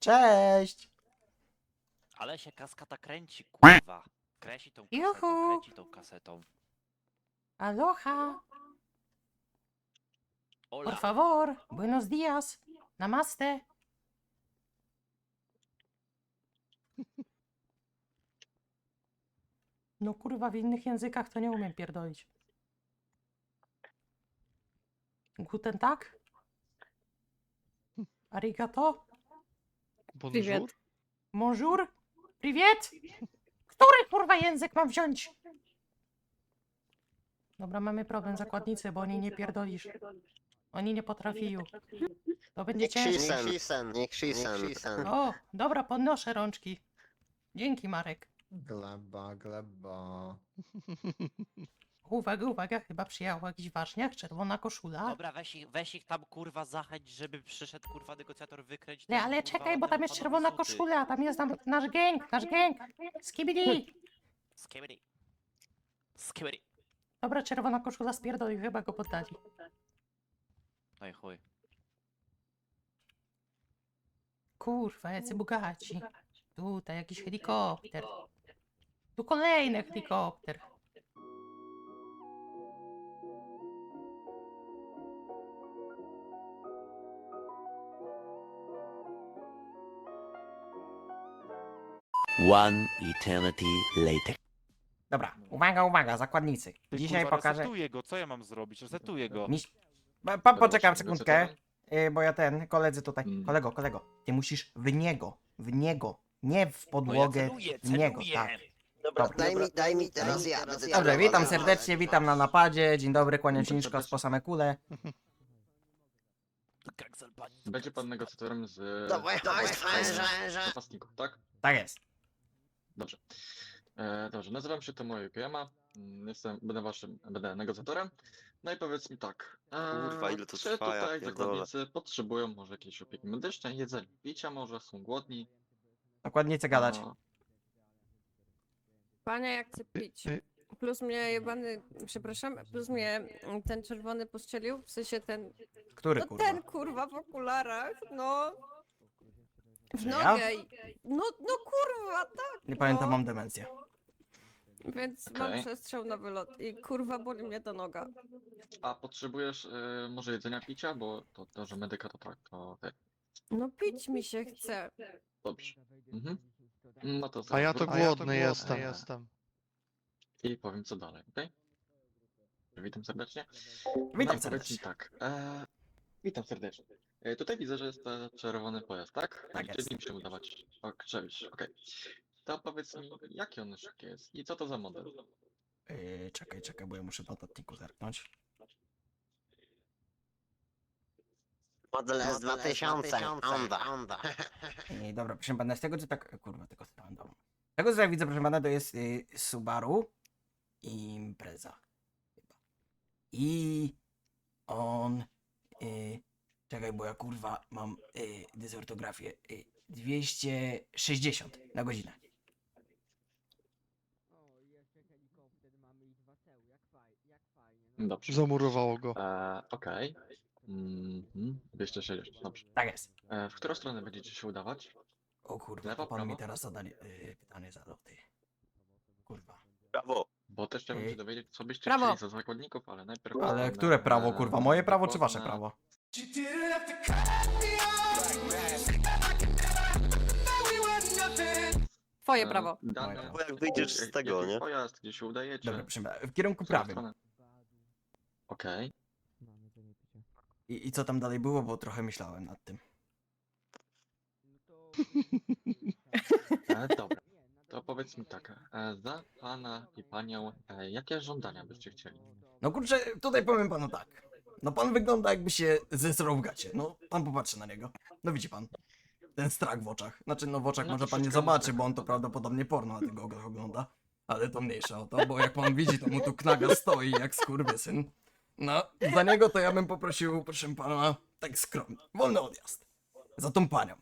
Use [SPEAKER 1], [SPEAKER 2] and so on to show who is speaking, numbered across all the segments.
[SPEAKER 1] Cześć!
[SPEAKER 2] Ale się kaskata kręci, kurwa. Kręci tą kasetą,
[SPEAKER 1] Juhu.
[SPEAKER 2] kręci tą kasetą.
[SPEAKER 1] Aloha!
[SPEAKER 2] Ola,
[SPEAKER 1] Por favor! Buenos dias! Namaste! No kurwa, w innych językach to nie umiem pierdolić. Guten Tag? Arigato?
[SPEAKER 3] Bonjour.
[SPEAKER 1] Bonjour? Privet? Który kurwa język mam wziąć? Dobra, mamy problem, zakładnicy, bo oni nie pierdolisz. Oni nie potrafiją. To będzie
[SPEAKER 4] Niech
[SPEAKER 1] ciężko.
[SPEAKER 4] Shisen, niech Shisen.
[SPEAKER 1] O, dobra, podnoszę rączki. Dzięki, Marek.
[SPEAKER 5] Gleba, gleba.
[SPEAKER 1] Uwaga, uwaga, chyba przyjechał jakiś ważniak, czerwona koszula.
[SPEAKER 2] dobra, weź ich, weź ich tam kurwa zachęć, żeby przyszedł kurwa negocjator wykręć
[SPEAKER 1] Nie,
[SPEAKER 2] ten,
[SPEAKER 1] ale
[SPEAKER 2] kurwa,
[SPEAKER 1] czekaj, bo tam jest czerwona
[SPEAKER 2] suty.
[SPEAKER 1] koszula, tam jest nam, nasz gang, nasz gang. Skibidi.
[SPEAKER 2] Skibidi. Skibidi.
[SPEAKER 1] Dobra, czerwona koszula spierdoli, chyba go poddali.
[SPEAKER 2] No i chuj.
[SPEAKER 1] Kurwa, jacy bogaci. Tutaj jakiś helikopter. Tu kolejny helikopter.
[SPEAKER 6] One eternity later.
[SPEAKER 1] Dobra, uwaga, uwaga, zakładnicy.
[SPEAKER 7] Ty,
[SPEAKER 1] Dzisiaj
[SPEAKER 7] kurwa,
[SPEAKER 1] pokażę...
[SPEAKER 7] Resetuję go, co ja mam zrobić? Resetuję go.
[SPEAKER 1] Miś... Pa, pan
[SPEAKER 5] Dobra,
[SPEAKER 1] poczekam sekundkę, yy, bo ja ten, koledzy tutaj,
[SPEAKER 5] Mm.
[SPEAKER 1] kolego, kolego, ty musisz w niego, w niego, nie w
[SPEAKER 2] No ja
[SPEAKER 1] podłogę,
[SPEAKER 2] celuję,
[SPEAKER 1] w niego,
[SPEAKER 2] celuję.
[SPEAKER 1] tak.
[SPEAKER 4] Dobra, daj mi, daj mi teraz ja. będę
[SPEAKER 1] Dobrze,
[SPEAKER 4] celował.
[SPEAKER 1] witam serdecznie, witam na napadzie, dzień dobry, kłaniam się nisko po same kule.
[SPEAKER 5] Będzie pan negocjatorem z
[SPEAKER 4] Dawaj, dawaj, że, że.
[SPEAKER 5] napastników, tak?
[SPEAKER 1] Tak jest.
[SPEAKER 5] Dobrze. E, dobrze, nazywam się Tomoyo Kiyama. Mm, Jestem, będę waszym, będę negocjatorem. No i powiedz mi tak. E,
[SPEAKER 4] Kurwa, ile to
[SPEAKER 5] czy
[SPEAKER 4] trwa, ja
[SPEAKER 5] tutaj
[SPEAKER 4] pierdolę.
[SPEAKER 5] zakładnicy potrzebują może jakiejś opieki medycznej, jedzenia, picia może, są głodni?
[SPEAKER 1] Zakładnicy gadać.
[SPEAKER 5] A,
[SPEAKER 3] Panie, jak chcę pić. Plus mnie jebany, przepraszam, plus mnie mm, ten czerwony postrzelił, w sensie ten,
[SPEAKER 1] Który
[SPEAKER 3] no
[SPEAKER 1] kurwa?
[SPEAKER 3] ten kurwa w okularach, no. W
[SPEAKER 1] Że ja?
[SPEAKER 3] nogę. i- No, no kurwa, tak.
[SPEAKER 1] Nie pamiętam,
[SPEAKER 3] no.
[SPEAKER 1] mam demencję.
[SPEAKER 3] Więc mam
[SPEAKER 5] Okej.
[SPEAKER 3] przestrzał na wylot i kurwa boli mnie ta noga.
[SPEAKER 5] a potrzebujesz e, może jedzenia, picia? Bo to, to że medyka to tak, to okej.
[SPEAKER 3] No pić mi się chce.
[SPEAKER 5] Dobrze. Mhm. No to
[SPEAKER 8] A ja
[SPEAKER 5] zaraz
[SPEAKER 8] to
[SPEAKER 5] wrócę.
[SPEAKER 8] głodny jestem. Jestem.
[SPEAKER 5] I powiem co dalej, okej? Witam serdecznie.
[SPEAKER 1] Witam
[SPEAKER 5] no i powiedz mi
[SPEAKER 1] serdecznie.
[SPEAKER 5] tak. E, witam serdecznie. E, tutaj widzę, że jest e, czerwony pojazd, tak?
[SPEAKER 1] Tak
[SPEAKER 5] Czyli
[SPEAKER 1] jest.
[SPEAKER 5] mi się udawać. O, cześć, okej. To powiedz mi, jaki on szybki jest i co to za model?
[SPEAKER 1] Yy, czekaj, czekaj, bo ja muszę w notatniku zerknąć.
[SPEAKER 4] Model S2000, Honda.
[SPEAKER 1] Yy, dobra, proszę pana, z tego co tak, kurwa, tego co tam dam. Z tego co ja widzę, proszę pana, to jest yy, Subaru Impreza. Chyba. I on, yy, czekaj, bo ja kurwa mam yy, dysortografię, yy, 260 na godzinę.
[SPEAKER 5] Dobrze.
[SPEAKER 8] Zamurowało go.
[SPEAKER 5] E, okej. Mhm. 260, dobrze.
[SPEAKER 1] Tak jest.
[SPEAKER 5] E, w którą stronę będziecie się udawać?
[SPEAKER 1] O kurwa,
[SPEAKER 5] Lewo,
[SPEAKER 1] to pan mi
[SPEAKER 5] prawo?
[SPEAKER 1] teraz zadanie, yy, pytanie zadał, ty. Kurwa.
[SPEAKER 4] Brawo.
[SPEAKER 5] Bo też chciałbym
[SPEAKER 1] Ej.
[SPEAKER 5] się dowiedzieć, co byście
[SPEAKER 3] Prawo.
[SPEAKER 5] chcieli za zakładników, ale najpierw...
[SPEAKER 1] Ale które prawo,
[SPEAKER 5] e,
[SPEAKER 1] kurwa? Moje prawo czy wasze
[SPEAKER 5] poznamy-
[SPEAKER 1] prawo?
[SPEAKER 3] Twoje prawo.
[SPEAKER 5] Dane,
[SPEAKER 1] prawo.
[SPEAKER 4] Bo jak wyjdziesz z tego, nie?
[SPEAKER 5] pojazd, gdzie się udajecie?
[SPEAKER 1] Dobra, proszę w kierunku
[SPEAKER 5] w którą
[SPEAKER 1] prawym.
[SPEAKER 5] stronę? Okej.
[SPEAKER 1] I, I co tam dalej było, bo trochę myślałem nad tym.
[SPEAKER 5] E, dobra. To powiedz mi tak, e, za pana i panią, e, jakie żądania byście chcieli?
[SPEAKER 1] No kurczę, tutaj powiem panu tak. No pan wygląda jakby się zesrał w gacie. No pan popatrzy na niego. No widzi pan. Ten strach w oczach. Znaczy no w oczach
[SPEAKER 5] No
[SPEAKER 1] może pan nie
[SPEAKER 5] troszeczkę
[SPEAKER 1] zobaczy, bo on to prawdopodobnie porno na goglach ogląda. Ale to mniejsza o to, bo jak pan widzi, to mu tu knaga stoi jak skurwysyn. No, za niego to ja bym poprosił, proszę pana, tak skromnie. Wolny odjazd. Za tą panią.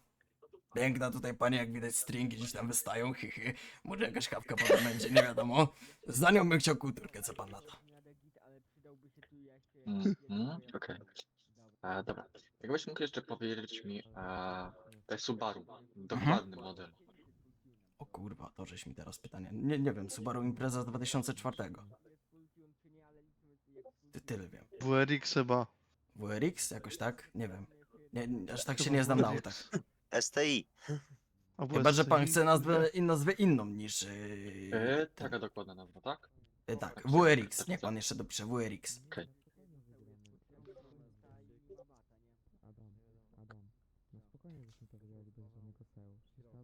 [SPEAKER 1] Piękna tutaj pani, jak widać stringi gdzieś tam wystają, hychy. Może jakaś kawka potem będzie, nie wiadomo. Za nią bym chciał kulturkę, co pan na to.
[SPEAKER 5] Mhm, okej. E, Dobra. Jakbyś mógł jeszcze powiedzieć mi, e, E, Subaru. Dokładny model.
[SPEAKER 1] O kurwa, to żeś mi teraz pytanie. Nie, nie wiem, Subaru Impreza z 2004. Ty, tyle wiem.
[SPEAKER 8] WRX chyba.
[SPEAKER 1] WRX jakoś tak? Nie wiem. Nie, nie, aż tak się nie znam na autach.
[SPEAKER 4] STI.
[SPEAKER 8] Albo
[SPEAKER 1] Chyba, że pan chce nazwę, in- nazwę inną niż... Yy,
[SPEAKER 5] E,
[SPEAKER 1] ten.
[SPEAKER 5] taka dokładna nazwa, tak?
[SPEAKER 1] Yy, tak,
[SPEAKER 5] tak,
[SPEAKER 1] WRX.
[SPEAKER 5] tak,
[SPEAKER 1] Niech
[SPEAKER 5] tak.
[SPEAKER 1] pan jeszcze dopisze WRX.
[SPEAKER 5] Okej.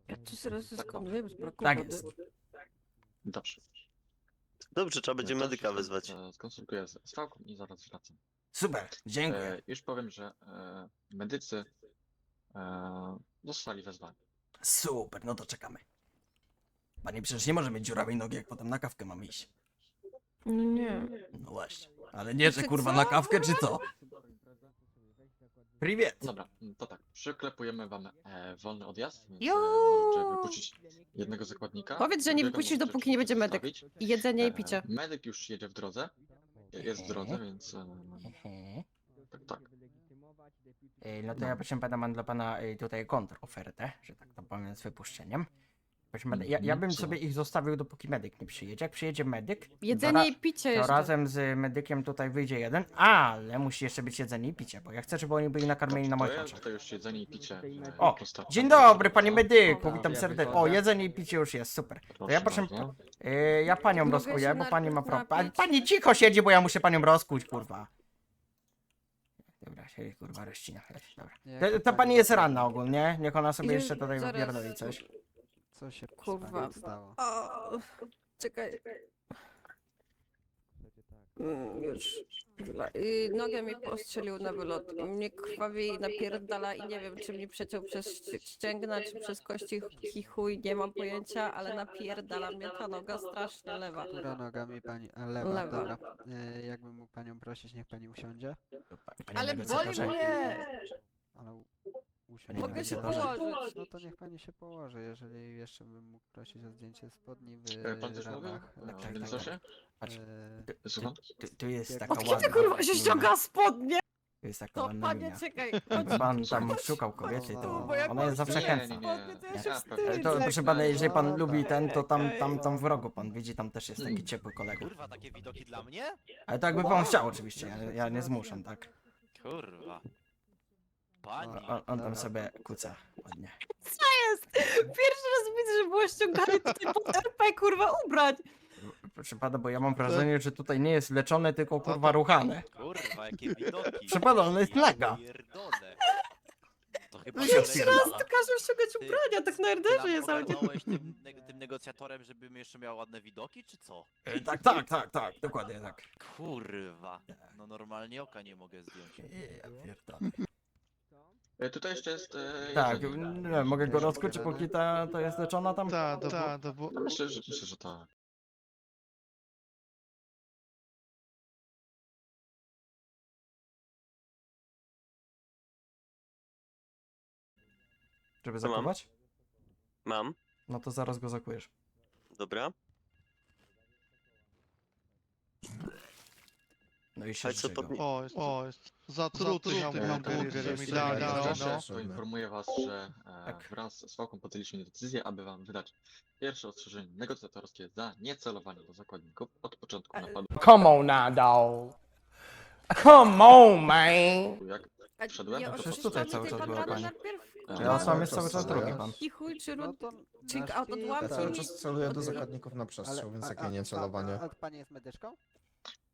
[SPEAKER 3] Ja tu zaraz skanuję, bo brakuje
[SPEAKER 1] Tak
[SPEAKER 3] wody.
[SPEAKER 1] jest.
[SPEAKER 5] Dobrze.
[SPEAKER 4] Dobrze, trzeba będzie
[SPEAKER 5] To
[SPEAKER 4] medyka wezwać.
[SPEAKER 5] e, Skonsultuję z Stałką i zaraz wracam.
[SPEAKER 1] Super, dziękuję.
[SPEAKER 5] E, już powiem, że e, medycy e, zostali wezwani.
[SPEAKER 1] Super, no to czekamy. Panie, przecież nie może mieć dziurawej nogi, jak potem na kawkę mamy iść.
[SPEAKER 3] No nie.
[SPEAKER 1] No właśnie. Ale nie, że
[SPEAKER 3] Czy
[SPEAKER 1] kurwa
[SPEAKER 3] co?
[SPEAKER 1] na kawkę, czy co? Priwiet.
[SPEAKER 5] Dobra, mm, to tak. Przyklepujemy wam e, wolny odjazd, więc e, możecie wypuścić jednego zakładnika.
[SPEAKER 3] Powiedz, że nie
[SPEAKER 5] drugiego
[SPEAKER 3] wypuścisz,
[SPEAKER 5] możecie
[SPEAKER 3] dopóki nie będzie medyk.
[SPEAKER 5] zostawić.
[SPEAKER 3] I jedzenie i
[SPEAKER 5] E,
[SPEAKER 3] picie.
[SPEAKER 5] Medyk już jedzie w drodze. Jest w drodze, więc e,
[SPEAKER 1] Mhm.
[SPEAKER 5] tak, tak.
[SPEAKER 1] Ej, No to ja proszę pana mam dla pana tutaj kontrofertę, że tak to powiem z wypuszczeniem. Proszę pana, ja, ja bym
[SPEAKER 5] Mhm,
[SPEAKER 1] sobie ich zostawił dopóki medyk nie przyjedzie. Jak przyjedzie medyk, to,
[SPEAKER 3] Jedzenie
[SPEAKER 1] ra-
[SPEAKER 3] i picie
[SPEAKER 1] to
[SPEAKER 3] jeszcze.
[SPEAKER 1] razem z medykiem tutaj wyjdzie jeden, ale musi jeszcze być jedzenie i picie, bo ja chcę, żeby oni byli nakarmieni na
[SPEAKER 5] to
[SPEAKER 1] moich oczach.
[SPEAKER 5] tutaj już jedzenie i picie. e,
[SPEAKER 1] O,
[SPEAKER 5] postawiam.
[SPEAKER 1] Dzień dobry, panie
[SPEAKER 5] O,
[SPEAKER 1] medyku, witam serdecznie. O, jedzenie i picie już jest, super. To ja proszę,
[SPEAKER 5] bardzo.
[SPEAKER 1] yy, ja panią
[SPEAKER 3] Mogę
[SPEAKER 1] rozkuję, bo pani ma
[SPEAKER 3] najpierw
[SPEAKER 1] problem. Pa,
[SPEAKER 3] napić?
[SPEAKER 1] pani cicho siedzi, bo ja muszę panią rozkuć, kurwa. Dobra, siedzi, kurwa, rościna. Dobra. To, to pani jest ranna ogólnie, niech ona sobie jeszcze tutaj
[SPEAKER 3] zaraz.
[SPEAKER 1] wypierdoli coś.
[SPEAKER 9] Co się
[SPEAKER 3] Kurwa.
[SPEAKER 9] stało?
[SPEAKER 3] O, czekaj. Mm, Już. Chwila. Y, Nogę mi postrzelił na wylot. i Mnie krwawi i napierdala i nie wiem, czy mi przeciął przez ści- ścięgna, czy przez kości i chuj, nie mam pojęcia, ale napierdala mnie ta noga strasznie lewa.
[SPEAKER 9] Która noga mi pani... A lewa,
[SPEAKER 3] Lewa.
[SPEAKER 9] dobra. E, jakbym mógł panią prosić, niech pani usiądzie?
[SPEAKER 1] Panie
[SPEAKER 3] Ale boli
[SPEAKER 1] negocjatorze.
[SPEAKER 3] mnie!
[SPEAKER 9] Ale u-
[SPEAKER 1] Panie
[SPEAKER 3] Mogę się położyć.
[SPEAKER 9] No to niech pani się położy, jeżeli jeszcze bym mógł prosić o zdjęcie spodni w
[SPEAKER 5] E, Pan mówił?
[SPEAKER 9] ramach
[SPEAKER 5] E,
[SPEAKER 9] lepszych
[SPEAKER 5] O tym
[SPEAKER 1] tak? Patrz,
[SPEAKER 9] E,
[SPEAKER 1] tu, tu,
[SPEAKER 5] Słucham?
[SPEAKER 1] tu, tu jest
[SPEAKER 9] Jak-
[SPEAKER 1] taka
[SPEAKER 3] Od kiedy
[SPEAKER 1] ładna
[SPEAKER 3] kurwa się
[SPEAKER 1] mina.
[SPEAKER 3] ściąga spodnie?
[SPEAKER 1] Tu jest taka
[SPEAKER 3] To
[SPEAKER 1] ładna
[SPEAKER 3] panie,
[SPEAKER 1] mina.
[SPEAKER 3] czekaj.
[SPEAKER 1] Jakby pan tam
[SPEAKER 3] chodź,
[SPEAKER 1] szukał
[SPEAKER 3] chodź
[SPEAKER 1] kobiety, to
[SPEAKER 3] bo
[SPEAKER 1] ona jest zawsze chętna.
[SPEAKER 3] spodnie, to ja się
[SPEAKER 5] Nie,
[SPEAKER 3] wstydzę.
[SPEAKER 5] pewnie.
[SPEAKER 1] Ale to proszę pana, jeżeli pan
[SPEAKER 9] No,
[SPEAKER 1] lubi
[SPEAKER 9] tak.
[SPEAKER 1] ten, to tam, tam, tam w rogu pan widzi, tam też jest taki ciepły kolega.
[SPEAKER 2] Kurwa, takie widoki dla mnie?
[SPEAKER 1] Ale to jakby pan chciał oczywiście, ja, ja nie zmuszam, tak?
[SPEAKER 2] Kurwa.
[SPEAKER 1] O-
[SPEAKER 2] Pani.
[SPEAKER 1] On, on tam sobie kuca ładnie.
[SPEAKER 3] Co jest? Pierwszy raz widzę, że było ściągane tutaj pod RP, kurwa, ubrać.
[SPEAKER 1] Proszę pana, bo ja mam wrażenie, że tutaj nie jest leczone, tylko kurwa ruchane.
[SPEAKER 2] Kurwa, jakie widoki.
[SPEAKER 1] Proszę pana, ona jest
[SPEAKER 2] Ja
[SPEAKER 1] naga.
[SPEAKER 2] pierdolę. To chyba
[SPEAKER 1] No
[SPEAKER 3] Pierwszy raz
[SPEAKER 2] leciała.
[SPEAKER 3] to każą ściągać ubrania, tak na RDR jest dzień.
[SPEAKER 2] ogarnąłeś tym, neg- tym negocjatorem, żebym jeszcze miał ładne widoki, czy co?
[SPEAKER 1] E, Tak, tak, tak, tak, dokładnie tak.
[SPEAKER 2] Kurwa. No normalnie oka nie mogę zdjąć.
[SPEAKER 1] Ja pierdolę.
[SPEAKER 5] E, Tutaj jeszcze jest. E,
[SPEAKER 1] Tak,
[SPEAKER 5] jedzenie.
[SPEAKER 1] nie wiem, mogę go rozkuć, póki ta, to jest leczona tam?
[SPEAKER 8] Tak, to, ta, to było...
[SPEAKER 5] No myślę, że, myślę, że tak.
[SPEAKER 1] Żeby
[SPEAKER 4] mam?
[SPEAKER 1] zakuwać?
[SPEAKER 4] Mam,
[SPEAKER 1] No to zaraz go zakujesz.
[SPEAKER 4] dobra.
[SPEAKER 1] No i się
[SPEAKER 4] Ale co pod...
[SPEAKER 8] O, jest, o, jest zatruty
[SPEAKER 5] E,
[SPEAKER 8] hamburger, jest no.
[SPEAKER 5] To informuję was, że e,
[SPEAKER 1] Tak.
[SPEAKER 5] wraz z Fałką podjęliśmy decyzję, aby wam wydać pierwsze ostrzeżenie negocjatorskie za niecelowanie do zakładników od początku napadu.
[SPEAKER 10] Come on now, dog. Come on, man.
[SPEAKER 5] Jak
[SPEAKER 3] A
[SPEAKER 5] Wszedłem? No to
[SPEAKER 1] przecież
[SPEAKER 3] oczyszczamy
[SPEAKER 1] tutaj cały czas była pani.
[SPEAKER 5] E,
[SPEAKER 1] Ja sam jest cały czas drugi pan.
[SPEAKER 3] I chuj, czy
[SPEAKER 9] No to
[SPEAKER 3] Czy odłamki?
[SPEAKER 9] ale-
[SPEAKER 3] Cały czas
[SPEAKER 11] celuję do zakładników na przestrzał, więc
[SPEAKER 9] a-
[SPEAKER 11] takie
[SPEAKER 9] a-
[SPEAKER 11] niecelowanie.
[SPEAKER 9] A, a pani jest medyczką?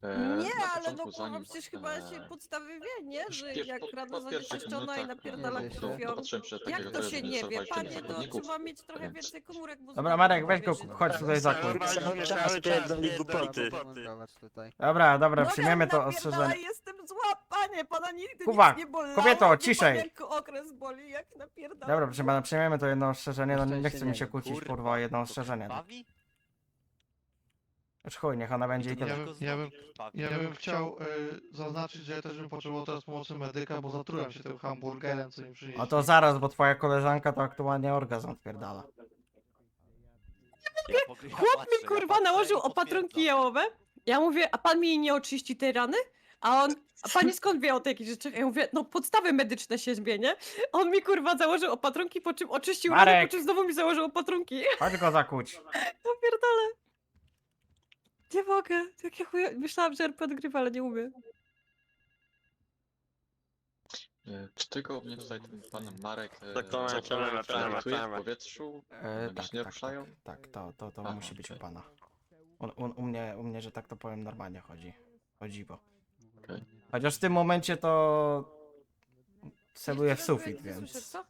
[SPEAKER 5] E,
[SPEAKER 3] Nie,
[SPEAKER 5] na
[SPEAKER 3] ale no kurwa,
[SPEAKER 5] zanim,
[SPEAKER 3] przecież chyba
[SPEAKER 5] e,
[SPEAKER 3] się podstawy wie, nie? Że
[SPEAKER 5] pier-
[SPEAKER 3] jak
[SPEAKER 5] po-
[SPEAKER 3] rano
[SPEAKER 5] po pierwszych
[SPEAKER 3] czyszczona i
[SPEAKER 5] minutach,
[SPEAKER 3] napierdala
[SPEAKER 9] nie wiem,
[SPEAKER 3] krwią.
[SPEAKER 5] dopatrzyłem się takiego,
[SPEAKER 3] Jak to się
[SPEAKER 5] nie
[SPEAKER 3] wie, panie, no
[SPEAKER 5] zakładników.
[SPEAKER 3] trzeba mieć trochę
[SPEAKER 5] więc-
[SPEAKER 3] więcej komórek mózgowych.
[SPEAKER 1] Dobra, Marek, weź go, chodź tutaj
[SPEAKER 3] jest.
[SPEAKER 1] zakuj.
[SPEAKER 4] Cały czas pierdoli głupoty.
[SPEAKER 9] Zamontować tutaj.
[SPEAKER 1] Dobra, dobra, przyjmiemy
[SPEAKER 3] mi
[SPEAKER 1] to
[SPEAKER 3] napierdala,
[SPEAKER 1] ostrzeżenie.
[SPEAKER 3] jestem zła, panie, pana nigdy
[SPEAKER 1] Kuba,
[SPEAKER 3] nic nie bolało.
[SPEAKER 1] kobieto,
[SPEAKER 3] nie
[SPEAKER 1] ciszej.
[SPEAKER 3] Okres boli, jak napierdala.
[SPEAKER 1] Dobra, proszę pana, przyjmiemy to jedno ostrzeżenie, no nie
[SPEAKER 9] Szczęście
[SPEAKER 1] chce mi
[SPEAKER 9] nie
[SPEAKER 1] się
[SPEAKER 9] wiem.
[SPEAKER 1] kłócić, kurwa, o jedno ostrzeżenie. tak. Chuj, niech ona będzie i
[SPEAKER 2] To
[SPEAKER 1] tyle.
[SPEAKER 8] Ja bym- ja bym-. Ja bym chciał y, zaznaczyć, że ja też bym potrzebował teraz pomocy medyka, bo zatrułem się tym hamburgerem, co mi przynieśli.
[SPEAKER 1] O to zaraz, bo twoja koleżanka to aktualnie orgazm odpierdala.
[SPEAKER 3] Chłop mi kurwa nałożył opatrunki jałowe. Ja mówię, a pan mi nie oczyści tej rany? A on, a pani skąd wie o takich rzeczach? Ja mówię, no podstawy medyczne się zmienię. A on mi kurwa założył opatrunki, po czym oczyścił ranę,
[SPEAKER 1] Marek!
[SPEAKER 3] po czym znowu mi założył opatrunki.
[SPEAKER 1] Chodź go zakuć.
[SPEAKER 3] Ja pierdolę. Nie mogę. Jak ja chuja... Myślałam, że RP odgrywa, ale nie umiem.
[SPEAKER 5] E, Czy tylko mnie tutaj ten pan Marek e,
[SPEAKER 4] Tak, to
[SPEAKER 5] co- w powietrzu?
[SPEAKER 1] E,
[SPEAKER 5] Nogi
[SPEAKER 1] tak,
[SPEAKER 5] się nie
[SPEAKER 1] tak,
[SPEAKER 5] ruszają?
[SPEAKER 1] tak, tak, to, to, to
[SPEAKER 5] Aha,
[SPEAKER 1] musi być u
[SPEAKER 5] okej.
[SPEAKER 1] pana. U, u, u, mnie, u mnie, że tak to powiem, normalnie chodzi. Chodzi, bo.
[SPEAKER 5] Okej.
[SPEAKER 1] Chociaż w tym momencie to celuję w sufit,
[SPEAKER 3] słyszę,
[SPEAKER 1] więc.
[SPEAKER 3] co?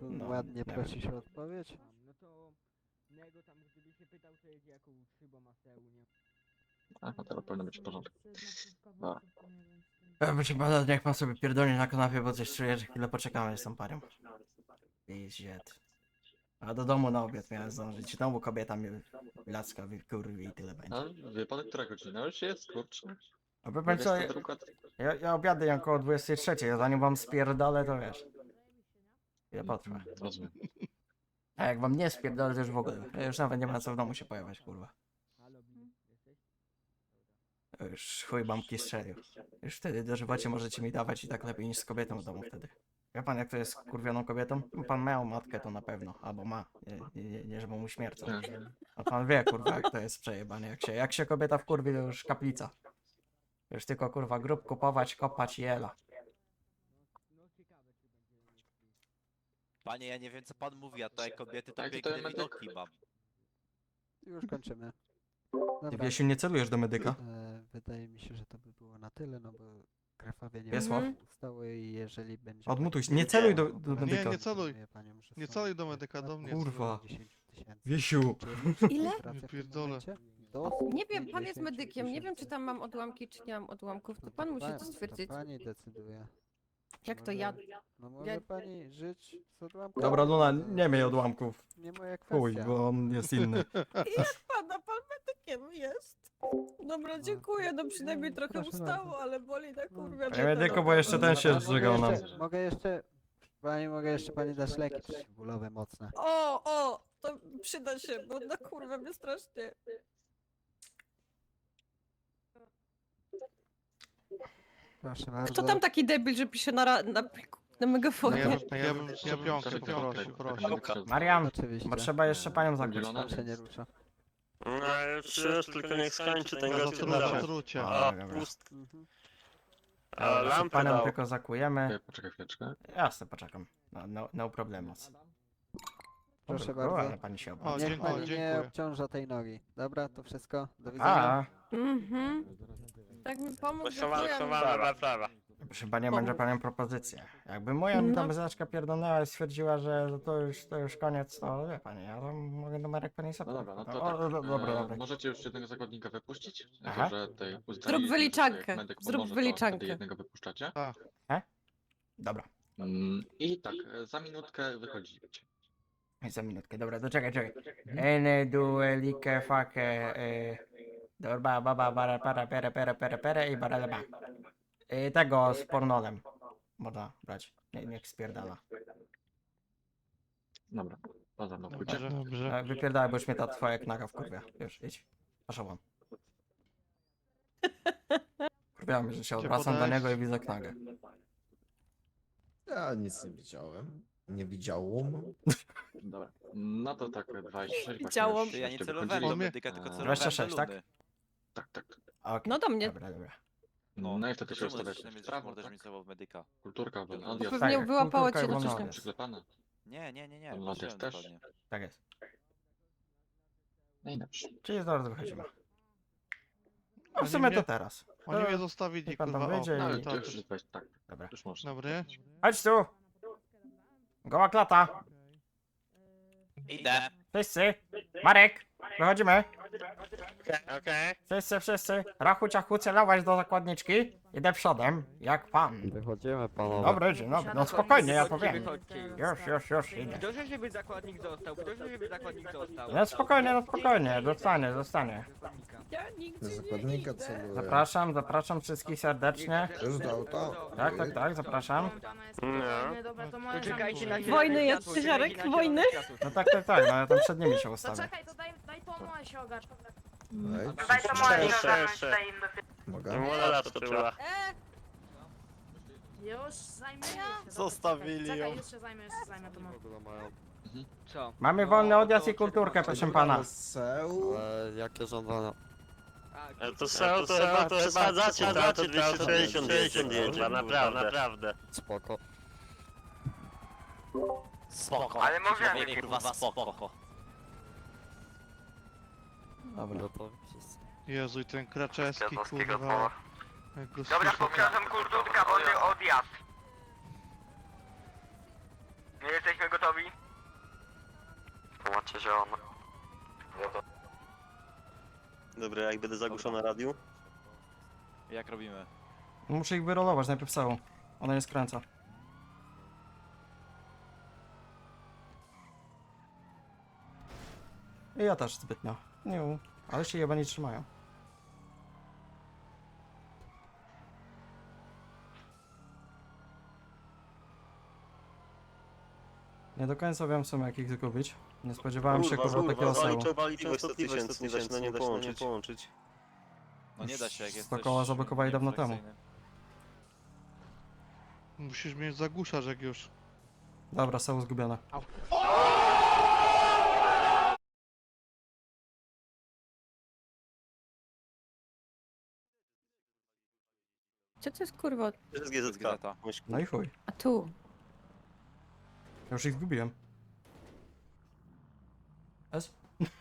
[SPEAKER 1] No,
[SPEAKER 9] ładnie
[SPEAKER 1] nie wiem.
[SPEAKER 9] prosić o odpowiedź?
[SPEAKER 5] A, no teraz powinno być w porządku. Dobra.
[SPEAKER 1] E, Proszę pana, niech pan sobie pierdolnie na kanapie, bo coś czuję, że chwilę poczekamy z tą panią. Pizdziet. A do domu na obiad miałem zdążyć. Znowu kobieta mi lacka kurwi i tyle będzie.
[SPEAKER 5] A wie pan, która godzina już jest, kurczę?
[SPEAKER 1] A wie pan co,
[SPEAKER 5] Jest to druga-
[SPEAKER 1] ja, ja obiady jem około 23, a zanim wam spierdolę, to wiesz. Potrwa.
[SPEAKER 5] Mm, Rozumiem.
[SPEAKER 1] A jak wam nie spierdolę, to już w ogóle. Już nawet nie ma co w domu się pojawiać, kurwa. Już chuj bambki strzelił. Już wtedy dożywocie możecie mi dawać i tak lepiej niż z kobietą w domu wtedy. Wie pan jak to jest z kurwioną kobietą? Pan miał matkę to na pewno, albo ma. Nie, nie, nie, nie żeby mu śmiercą.
[SPEAKER 5] E,
[SPEAKER 1] A pan wie kurwa jak to jest przejebane. Jak się, jak się kobieta wkurwi to już kaplica. Już tylko kurwa grób kupować, kopać i jela.
[SPEAKER 2] Panie, ja nie wiem co pan mówi, a te kobiety to
[SPEAKER 5] Tak, to
[SPEAKER 2] piękne
[SPEAKER 5] ja medyk.
[SPEAKER 2] widoki mam.
[SPEAKER 9] Już kończymy. Dobra.
[SPEAKER 1] Wiesiu, nie celujesz do medyka?
[SPEAKER 9] E, wydaje mi się, że to by było na tyle, no bo krwawienie
[SPEAKER 1] Wiesław?
[SPEAKER 3] Mhm.
[SPEAKER 9] ustało i jeżeli będzie...
[SPEAKER 1] Odmutuj się,
[SPEAKER 9] pani-
[SPEAKER 1] nie celuj do, do
[SPEAKER 8] Nie,
[SPEAKER 1] medyka.
[SPEAKER 8] nie celuj.
[SPEAKER 9] Informuję panią, że
[SPEAKER 8] Nie
[SPEAKER 9] są
[SPEAKER 8] celuj do medyka, do mnie.
[SPEAKER 1] Kurwa.
[SPEAKER 9] 10 tysięcy.
[SPEAKER 1] Wiesiu!
[SPEAKER 9] Czy jest jakaś
[SPEAKER 3] Ile?
[SPEAKER 9] praca w tym
[SPEAKER 8] Pierdolę.
[SPEAKER 9] momencie? Do
[SPEAKER 3] Nie wiem, pan jest
[SPEAKER 9] 150
[SPEAKER 3] medykiem. Nie wiem, czy tam mam odłamki, czy nie mam odłamków. To pan musi to stwierdzić.
[SPEAKER 9] Pani decyduje.
[SPEAKER 3] Jak to ja?
[SPEAKER 9] No może
[SPEAKER 3] Ja-
[SPEAKER 9] pani żyć z odłamkami.
[SPEAKER 1] Dobra, Luna, nie miej odłamków.
[SPEAKER 9] Nie moja
[SPEAKER 1] Chuj,
[SPEAKER 9] kwestia.
[SPEAKER 1] bo on jest inny.
[SPEAKER 3] Jak pana, pan medykiem jest. Dobra, dziękuję. No przynajmniej trochę
[SPEAKER 9] Proszę
[SPEAKER 3] ustało,
[SPEAKER 9] bardzo.
[SPEAKER 3] ale boli na kurwa.
[SPEAKER 1] Ej,
[SPEAKER 3] mnie to,
[SPEAKER 1] medyku,
[SPEAKER 3] no.
[SPEAKER 1] bo jeszcze ten się
[SPEAKER 9] Mogę
[SPEAKER 1] zżygał nam.
[SPEAKER 9] jeszcze- Mogę jeszcze... Pani, mogę jeszcze pani dać leki przeciwbólowe mocne.
[SPEAKER 3] O, o, to przyda się, bo na kurwa mnie strasznie.
[SPEAKER 9] Proszę bardzo.
[SPEAKER 3] Kto tam taki debil, że pisze na, ra- na, na
[SPEAKER 8] Ja
[SPEAKER 3] megafonie?
[SPEAKER 8] bym, ja bym szczepionkę poprosił, proszę.
[SPEAKER 1] Marian,
[SPEAKER 9] Oczywiście.
[SPEAKER 1] bo trzeba jeszcze panią zakuć.
[SPEAKER 9] Pan się nie rusza.
[SPEAKER 4] No już, już, tylko niech skończy ten gość dawać.
[SPEAKER 8] zatrucie.
[SPEAKER 1] A,
[SPEAKER 4] A,
[SPEAKER 1] dobra.
[SPEAKER 4] pust... A,
[SPEAKER 1] Dobra,
[SPEAKER 4] lampę
[SPEAKER 1] Panią
[SPEAKER 4] dał.
[SPEAKER 1] tylko zakujemy.
[SPEAKER 5] E, Poczekaj chwileczkę.
[SPEAKER 1] Jasne, poczekam. No, no, no problemos.
[SPEAKER 9] Proszę
[SPEAKER 1] Dobra,
[SPEAKER 9] bardzo.
[SPEAKER 1] ale pani się
[SPEAKER 8] O.
[SPEAKER 9] Niech
[SPEAKER 8] dziękuję,
[SPEAKER 9] pani nie
[SPEAKER 8] dziękuję.
[SPEAKER 9] obciąża tej nogi. Dobra, to wszystko. Do widzenia.
[SPEAKER 1] A,
[SPEAKER 3] Mhm. Tak mi pomógł,
[SPEAKER 4] Schowana,
[SPEAKER 3] dziękuję.
[SPEAKER 4] schowana, Warszawa.
[SPEAKER 1] proszę panią, będzie panią propozycję. Jakby moja mi tam
[SPEAKER 3] No.
[SPEAKER 1] zaczka pierdolnęła i stwierdziła, że to już, to już koniec, to wie pani, ja tam mogę numerek pani
[SPEAKER 5] No
[SPEAKER 1] sobie.
[SPEAKER 5] dobra, no to tak.
[SPEAKER 1] o, do- dobra,
[SPEAKER 5] e,
[SPEAKER 1] dobra.
[SPEAKER 5] Możecie już jednego zakładnika wypuścić?
[SPEAKER 1] Aha.
[SPEAKER 5] Jako, że tej uznali, że
[SPEAKER 3] wyliczankę,
[SPEAKER 5] jak medyk
[SPEAKER 3] zrób
[SPEAKER 5] pomoże, to
[SPEAKER 3] wyliczankę.
[SPEAKER 5] wtedy jednego wypuszczacie.
[SPEAKER 1] Dobra.
[SPEAKER 5] Mm, I tak, e, za minutkę wychodzicie.
[SPEAKER 1] Za minutkę, dobra, to czekaj, czekaj. Ene, due, like, fake, e, dobra, baba, bara, para, pere, pere, pere, pere i bara, ba. E, tego z pornolem. Można brać, nie, niech spierdala.
[SPEAKER 5] Dobra, to za mną pójdzie.
[SPEAKER 8] Dobrze, dobrze.
[SPEAKER 1] E, Wypierdalaj, bo już mnie ta twoja knaga wkurwia. Już, idź. Proszę wam. Wkurwia mnie, że się
[SPEAKER 8] Gdzie
[SPEAKER 1] odwracam do niego i widzę knagę.
[SPEAKER 11] Ja nic nie widziałem. Nie widziałam.
[SPEAKER 5] Dobra, no to tak, 26.
[SPEAKER 3] Widziałam.
[SPEAKER 2] Ja nie celowałem do medyka, tylko celowałem
[SPEAKER 1] 26,
[SPEAKER 2] do
[SPEAKER 1] tak?
[SPEAKER 2] Luny.
[SPEAKER 5] Tak, tak.
[SPEAKER 1] Okej,
[SPEAKER 3] No do mnie.
[SPEAKER 1] Dobra, dobra.
[SPEAKER 5] No, i wtedy się
[SPEAKER 2] Czemu
[SPEAKER 5] ustawia
[SPEAKER 2] zaczynamy
[SPEAKER 5] w
[SPEAKER 2] z
[SPEAKER 5] prawo,
[SPEAKER 2] morderz
[SPEAKER 5] tak?
[SPEAKER 2] mi medyka?
[SPEAKER 5] Kulturka,
[SPEAKER 3] Bo
[SPEAKER 5] odjazd.
[SPEAKER 3] pewnie
[SPEAKER 1] Tak,
[SPEAKER 3] wyłapało cię
[SPEAKER 1] wolno
[SPEAKER 3] coś.
[SPEAKER 5] Przyklepane.
[SPEAKER 2] Nie, nie, nie, nie.
[SPEAKER 5] Też?
[SPEAKER 2] dokładnie.
[SPEAKER 1] Tak jest.
[SPEAKER 5] No i dobrze.
[SPEAKER 1] Czyli zaraz wychodzimy.
[SPEAKER 8] Oni
[SPEAKER 1] w sumie
[SPEAKER 8] mnie-
[SPEAKER 1] to teraz.
[SPEAKER 8] Oni
[SPEAKER 1] To-
[SPEAKER 8] mnie zostawili,
[SPEAKER 1] pan tam
[SPEAKER 8] kurwa.
[SPEAKER 1] Wyjdzie
[SPEAKER 5] No
[SPEAKER 1] i-
[SPEAKER 5] to już weź, tak,
[SPEAKER 1] Dobra.
[SPEAKER 5] już można.
[SPEAKER 8] Dobry.
[SPEAKER 1] Chodź tu! Goła klata!
[SPEAKER 2] Idę.
[SPEAKER 1] Wszyscy! Marek! Wychodzimy!
[SPEAKER 4] Okej.
[SPEAKER 1] Wszyscy, wszyscy! Rachu ciachu celować do zakładniczki. Idę przodem, jak pan.
[SPEAKER 9] Wychodzimy panowie.
[SPEAKER 1] Dobry, dzień dobry. No spokojnie, ja powiem. Już, już, już, idę.
[SPEAKER 9] Kto żeby zakładnik został? Kto żeby zakładnik został?
[SPEAKER 1] No spokojnie, no spokojnie, zostanie, zostanie.
[SPEAKER 3] Ja nigdzie
[SPEAKER 11] Do
[SPEAKER 3] nie
[SPEAKER 11] zakładnika
[SPEAKER 3] idę.
[SPEAKER 1] Zapraszam, zapraszam wszystkich serdecznie.
[SPEAKER 11] Już do auta?
[SPEAKER 1] Tak, tak, tak, zapraszam.
[SPEAKER 4] No.
[SPEAKER 9] Czekajcie na
[SPEAKER 3] Wojny jest, Ciesiarek, wojny.
[SPEAKER 1] No tak, tak, tak, no ja tam przed nimi się
[SPEAKER 12] To
[SPEAKER 1] ustawię.
[SPEAKER 12] czekaj, to daj, daj to ono się.
[SPEAKER 11] Wejdź.
[SPEAKER 4] Daj to moje Jeszcze, jeszcze.
[SPEAKER 11] Mogę?
[SPEAKER 4] Moderator trzeba.
[SPEAKER 3] E,
[SPEAKER 4] Już zajmę
[SPEAKER 7] Zostawili ją.
[SPEAKER 4] jeszcze zajmę, jeszcze zajmę to
[SPEAKER 9] Co?
[SPEAKER 10] Mamy wolny odjazd i kulturkę, proszę pana.
[SPEAKER 11] Seł.
[SPEAKER 6] Jakie żądania?
[SPEAKER 4] To są, to chyba, to przesadzacie, to, to 260 chyba, naprawdę, naprawdę.
[SPEAKER 6] Spoko.
[SPEAKER 2] Spoko.
[SPEAKER 4] Ale mówię,
[SPEAKER 2] Mówię, kurwa, spoko.
[SPEAKER 1] Dobra.
[SPEAKER 6] Gotowi wszyscy.
[SPEAKER 8] Jezu, i ten Kraczeski, kurwa. Jak go
[SPEAKER 4] Dobra,
[SPEAKER 8] słyszę, to-
[SPEAKER 4] powtarzam kurtutka, wolny odjazd. Nie jesteśmy gotowi?
[SPEAKER 6] Pomacie zielone.
[SPEAKER 4] Dobra, jak będę zagłuszony na radiu?
[SPEAKER 7] Jak robimy?
[SPEAKER 1] Muszę ich wyrolować najpierw całą. Ona nie skręca. I ja też zbytnio. Nie, ale się jeba nie trzymają. Nie do końca wiem w sumie jak ich zgubić. Nie spodziewałem się kurwa takiego sełu.
[SPEAKER 4] wali częstotliwość, nie da się, no nie da się nie połączyć.
[SPEAKER 7] No nie da się, jak
[SPEAKER 1] Sto
[SPEAKER 7] jesteś...
[SPEAKER 1] koła zablokowali dawno temu.
[SPEAKER 7] niefleksyjny.
[SPEAKER 8] Musisz mieć zagłuszacz jak już.
[SPEAKER 1] Dobra, seł zgubione.
[SPEAKER 3] co to jest kurwa?
[SPEAKER 4] To jest
[SPEAKER 7] GZK.
[SPEAKER 1] No i chuj.
[SPEAKER 3] A tu.
[SPEAKER 1] Ja już ich zgubiłem. S?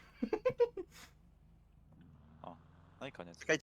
[SPEAKER 7] No i koniec.
[SPEAKER 4] Czekajcie,